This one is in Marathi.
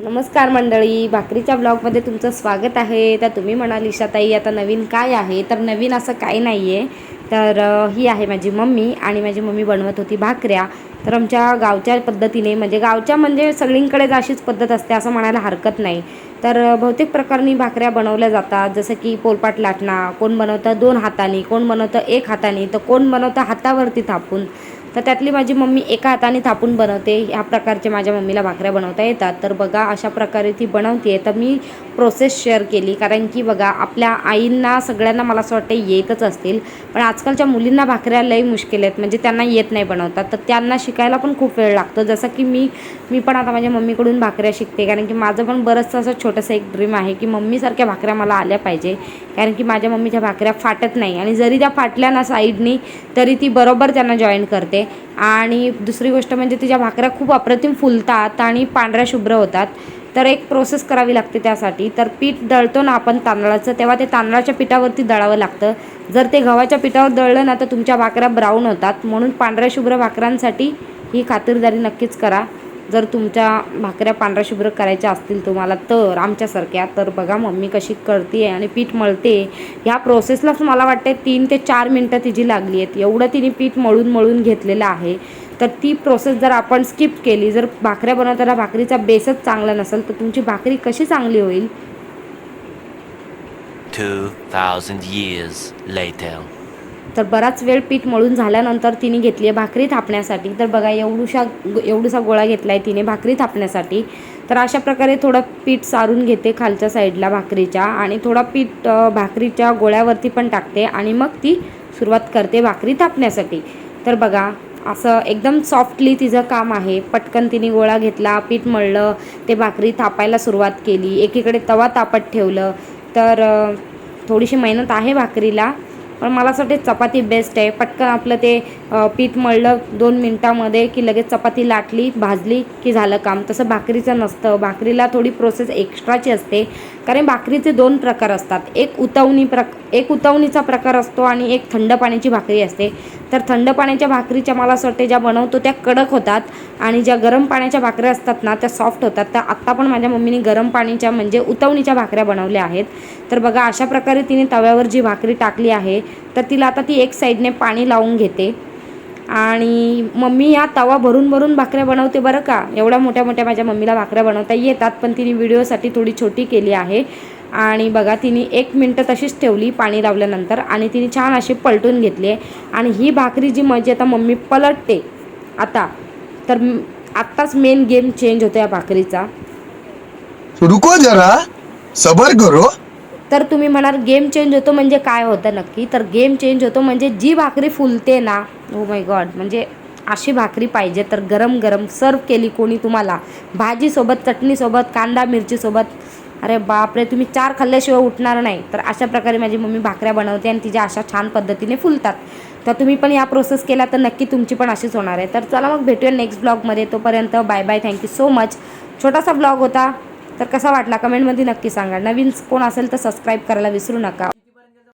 नमस्कार मंडळी भाकरीच्या ब्लॉगमध्ये तुमचं स्वागत आहे. तर तुम्ही म्हणाल ईशाताई आता नवीन काय आहे? तर नवीन असं काही नाही आहे तर ही आहे माझी मम्मी आणि माझी मम्मी बनवत होती भाकऱ्या. तर आमच्या गावच्या पद्धतीने म्हणजे गावच्या म्हणजे सगळींकडेच अशीच पद्धत असते असं म्हणायला हरकत नाही. तर बहुतेक प्रकारनी भाकऱ्या बनवल्या जातात. जसं की पोलपाट लाटणा कोण बनवतं दोन हाताने कोण बनवतं एक हाताने तर कोण बनवतं हातावरती थापून. तर त्यातली माझी मम्मी एका हाताने थापून बनवते. ह्या प्रकारचे माझ्या मम्मीला भाकऱ्या बनवता येतात. तर बघा अशा प्रकारे ती बनवते तर मी प्रोसेस शेअर केली. कारण की बघा आपल्या आईंना सगळ्यांना मला असं वाटतं येतच असतील. पण आजकालच्या मुलींना भाकऱ्या लई मुश्किल आहेत. म्हणजे त्यांना येत नाही बनवतात. तर त्यांना शिकायला पण खूप वेळ लागतो. जसं की मी मी पण आता माझ्या मम्मीकडून भाकऱ्या शिकते. कारण की माझं पण बरंचसं असं छोटंसं एक ड्रीम आहे की मम्मीसारख्या भाकऱ्या मला आल्या पाहिजे. कारण की माझ्या मम्मीच्या भाकऱ्या फाटत नाही. आणि जरी त्या फाटल्या ना साईडनी तरी ती बरोबर त्यांना जॉईन करते. आणि दुसरी गोष्ट म्हणजे तिच्या भाकऱ्या खूप अप्रतिम फुलतात आणि पांढऱ्या शुभ्र होतात. तर एक प्रोसेस करावी लागते त्यासाठी. तर पीठ दळतो ना आपण तांदळाचं तेव्हा ते तांदळाच्या पिठावरती दळावं लागतं. जर ते गव्हाच्या पिठावर दळलं ना तर तुमच्या भाकऱ्या ब्राऊन होतात. म्हणून पांढऱ्या शुभ्र भाकऱ्यांसाठी ही खातिरदारी नक्कीच करा. जर तुमच्या भाकऱ्या पांढऱ्या शुभ्र करायच्या असतील तुम्हाला तर आमच्यासारख्या. तर बघा मम्मी कशी करते आणि पीठ मळते. ह्या प्रोसेसलाच मला वाटते तीन ते चार मिनटं तिची लागली आहेत एवढं तिने पीठ मळून मळून घेतलेलं आहे. तर ती प्रोसेस जर आपण स्किप केली जर भाकऱ्या बनवताना भाकरीचा बेसच चांगला नसेल तर तुमची भाकरी कशी चांगली होईल? 2,000 years later. तर बराच वेळ पीठ मळून झाल्यानंतर तिने घेतली आहे भाकरी थापण्यासाठी. तर बघा एवढूशा एवढूसा गोळा घेतला आहे तिने भाकरी थापण्यासाठी. तर अशा प्रकारे थोडं पीठ सारून घेते खालच्या साईडला भाकरीच्या आणि थोडा पीठ भाकरीच्या गोळ्यावरती पण टाकते आणि मग ती सुरुवात करते भाकरी थापण्यासाठी. तर बघा असं एकदम सॉफ्टली तिचं काम आहे. पटकन तिने गोळा घेतला पीठ मळलं ते भाकरी थापायला सुरुवात केली. एकीकडे तवा तापत ठेवलं. तर थोडीशी मेहनत आहे भाकरीला. पण मला असं वाटते चपाती बेस्ट आहे. पटकन आपलं ते पीठ मळलं दोन मिनटामध्ये की लगेच चपाती लाटली भाजली की झालं काम. तसं भाकरीचं नसतं. भाकरीला थोडी प्रोसेस एक्स्ट्राची असते. कारण भाकरीचे दोन प्रकार असतात. एक उतवणी प्रक एक उतवणीचा प्रकार असतो आणि एक थंड पाण्याची भाकरी असते. तर थंड पाण्याच्या भाकरीच्या मला असं वाटते ज्या बनवतो त्या कडक होतात आणि ज्या गरम पाण्याच्या भाकऱ्या असतात ना त्या सॉफ्ट होतात. त्या आत्ता पण माझ्या मम्मीने गरम पाणीच्या म्हणजे उतवणीच्या भाकऱ्या बनवल्या आहेत. तर बघा अशा प्रकारे तिने तव्यावर जी भाकरी टाकली आहे तर तिला आता ती एक साईडने पाणी लावून घेते. आणि मम्मी या तवा भरून भरून भाकऱ्या बनवते बरं का? एवढ्या मोठ्या मोठ्या माझ्या मम्मीला भाकऱ्या बनवता येतात पण तिने व्हिडिओसाठी थोडी छोटी केली आहे. आणि बघा तिने एक मिनटं तशीच ठेवली पाणी लावल्यानंतर आणि तिने छान अशी पलटून घेतली आहे. आणि ही भाकरी जी माझी आता मम्मी पलटते आता तर आत्ताच मेन गेम चेंज होतो या भाकरीचा. रुको जरा सबर करो. तर तुम्ही म्हणाल गेम चेंज होतो म्हणजे काय होतं नक्की? तर गेम चेंज होतो म्हणजे जी भाकरी फुलते ना ओ माय गॉड म्हणजे अशी भाकरी पाहिजे. तर गरम गरम सर्व केली कोणी तुम्हाला? भाजीसोबत चटणीसोबत कांदा मिरचीसोबत अरे बापरे तुम्ही चार खाल्ल्याशिवाय उठणार नाही. तर अशा प्रकारे माझी मम्मी भाकऱ्या बनवते आणि तिच्या अशा छान पद्धतीने फुलतात. तर तुम्ही पण या प्रोसेस केला तर नक्की तुमची पण अशीच होणार आहे. तर चला मग भेटूया नेक्स्ट ब्लॉगमध्ये तोपर्यंत bye bye thank you so much छोटासा ब्लॉग होता. तर कसा वाटला? कमेंटमध्ये नक्की सांगा. नवीन कोण असेल तर सबस्क्राईब करायला विसरू नका.